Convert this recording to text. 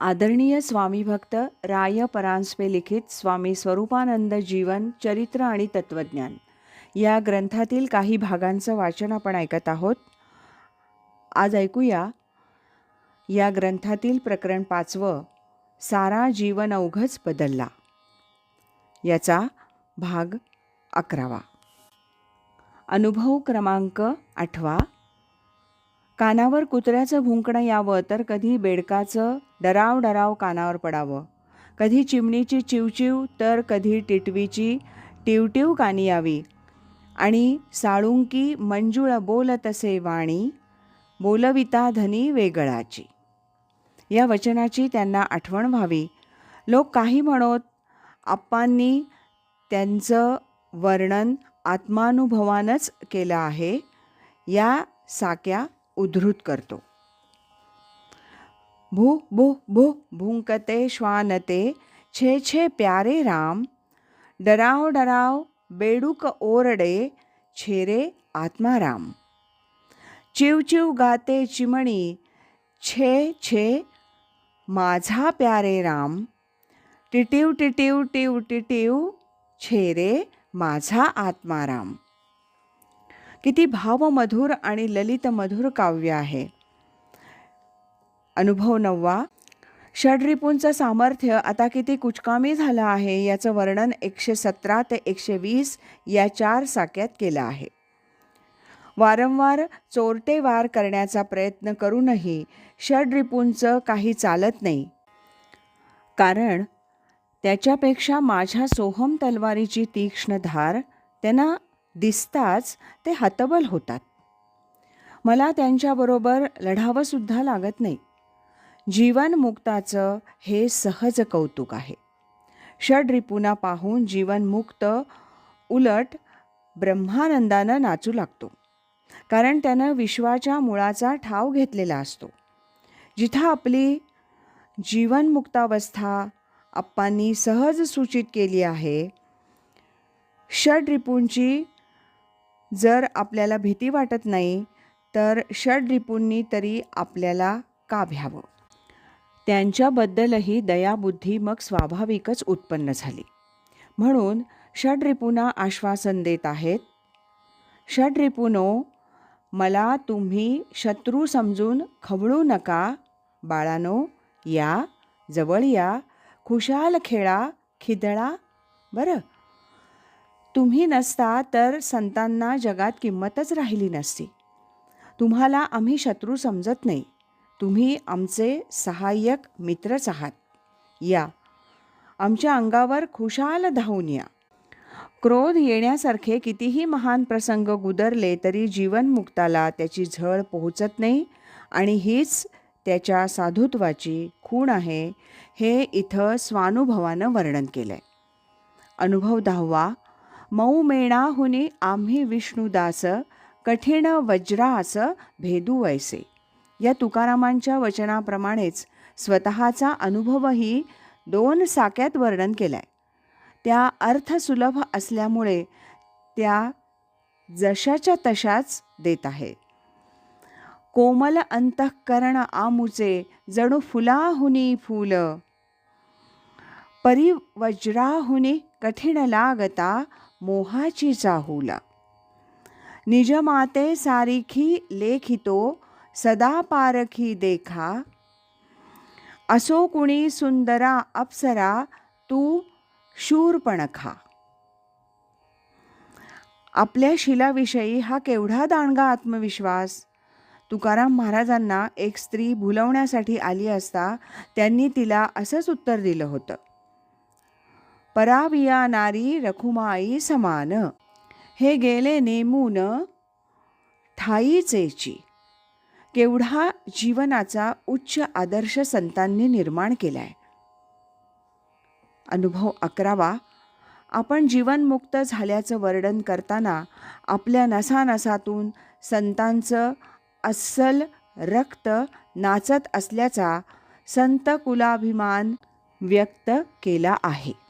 आदरणीय स्वामी भक्त राय परांजपे लिखित स्वामी स्वरूपानंद जीवन चरित्र आणि तत्वज्ञान या ग्रंथातील काही भागांचं वाचन आपण ऐकत आहोत. आज ऐकूया. या ग्रंथातील प्रकरण पाचवं सारा जीवन अवघच बदलला. याचा भाग अकरावा. अनुभव क्रमांक आठवा. कानावर कुत्र्याचं भुंकणं यावं तर कधी बेडकाचं डराव डराव कानावर पडावं. कधी चिमणीची चिवचिव तर कधी टिटवीची टिवटिव कानी यावी. आणि साळुंकी मंजुळ बोल तसे वाणी बोलविता धनी वेगळाची. या वचनाची त्यांना आठवण व्हावी. लोक काही म्हणत आप्पांनी त्यांचं वर्णन आत्मानुभवानच केलं आहे. या साक्या उद्धृत करतो. भू भू भू भुंकते श्वानते छे छे प्यारे राम डराव डराव बेडूक ओरडे छेरे आत्माराम चिव चिव गाते चिमणी छे छे माझा प्यारे राम टिटिव टिटिव टिव टिटिव छेरे माझा आत्माराम किती भावमधुर आणि ललित मधुर काव्य आहे. अनुभव नववा षडरिपूंचं सामर्थ्य आता किती कुचकामी झालं आहे याचं वर्णन एकशे सतरा ते एकशे वीस या चार साक्यात केलं आहे. वारंवार चोरटे वार करण्याचा प्रयत्न करूनही षडरिपूंचं काही चालत नाही. कारण त्याच्यापेक्षा माझ्या सोहम तलवारीची तीक्ष्ण धार त्यांना दिसताच ते हतबल होतात. मला त्यांच्याबरोबर लढावंसुद्धा लागत नाही. जीवनमुक्ताचं हे सहज कौतुक आहे. षडरिपुना पाहून जीवनमुक्त उलट ब्रह्मानंदानं नाचू लागतो. कारण त्यानं विश्वाच्या मुळाचा ठाव घेतलेला असतो. जिथं आपली जीवनमुक्तावस्था आप्पांनी सहज सूचित केली आहे षडरिपूंची जर आपल्याला भीती वाटत नाही तर षडरिपूंनी तरी आपल्याला का भ्यावं? त्यांच्याबद्दलही दयाबुद्धी मग स्वाभाविकच उत्पन्न झाली. म्हणून षडरिपूंना आश्वासन देत आहेत षडरिपूनो मला तुम्ही शत्रू समजून खवळू नका बाळानो या जवळ या खुशाल खेळा खिदळा बरं तुम्ही नसता तर संतांना जगात किंमतच राहिली नसती. तुम्हाला आम्ही शत्रू समजत नाही. तुम्ही आमचे सहाय्यक मित्रच आहात. या. आमच्या अंगावर खुशाल धावून या. क्रोध येण्यासारखे कितीही महान प्रसंग गुदरले तरी जीवनमुक्ताला त्याची झळ पोहोचत नाही आणि हीच त्याच्या साधुत्वाची खूण आहे हे इथं स्वानुभवानं वर्णन केलं आहे अनुभव दहावा. मऊ मेणाहुनी आम्ही विष्णुदास कठीण वज्रास भेदू वैसे या तुकारामांच्या वचनाप्रमाणेच स्वतःचा अनुभवही दोन साक्यात वर्णन केलाय. आहे त्या अर्थसुलभ असल्यामुळे त्या जशाच्या तशाच देत आहे. कोमल अंतःकरण आमुचे जणू फुलाहुनी फूल। परिवज्राहुनी कठीण लागता मोहाची चाहूला निजमाते सारिखी लेखितो सदा पारखी देखा. असो कुणी सुंदरा अप्सरा तू शूरपणखा. आपल्या शिलाविषयी हा केवढा दांडगा आत्मविश्वास? तुकाराम महाराजांना एक स्त्री भुलवण्यासाठी आली असता त्यांनी तिला असंच उत्तर दिलं होतं. पराविया नारी रखुमाई समान हे गेले नेमून ठाईचेची केवढा जीवनाचा उच्च आदर्श संतांनी निर्माण केला आहे अनुभव अकरावा आपण जीवनमुक्त झाल्याचं वर्णन करताना आपल्या नसानसातून संतांचं अस्सल रक्त नाचत असल्याचा संत कुलाभिमान व्यक्त केला आहे.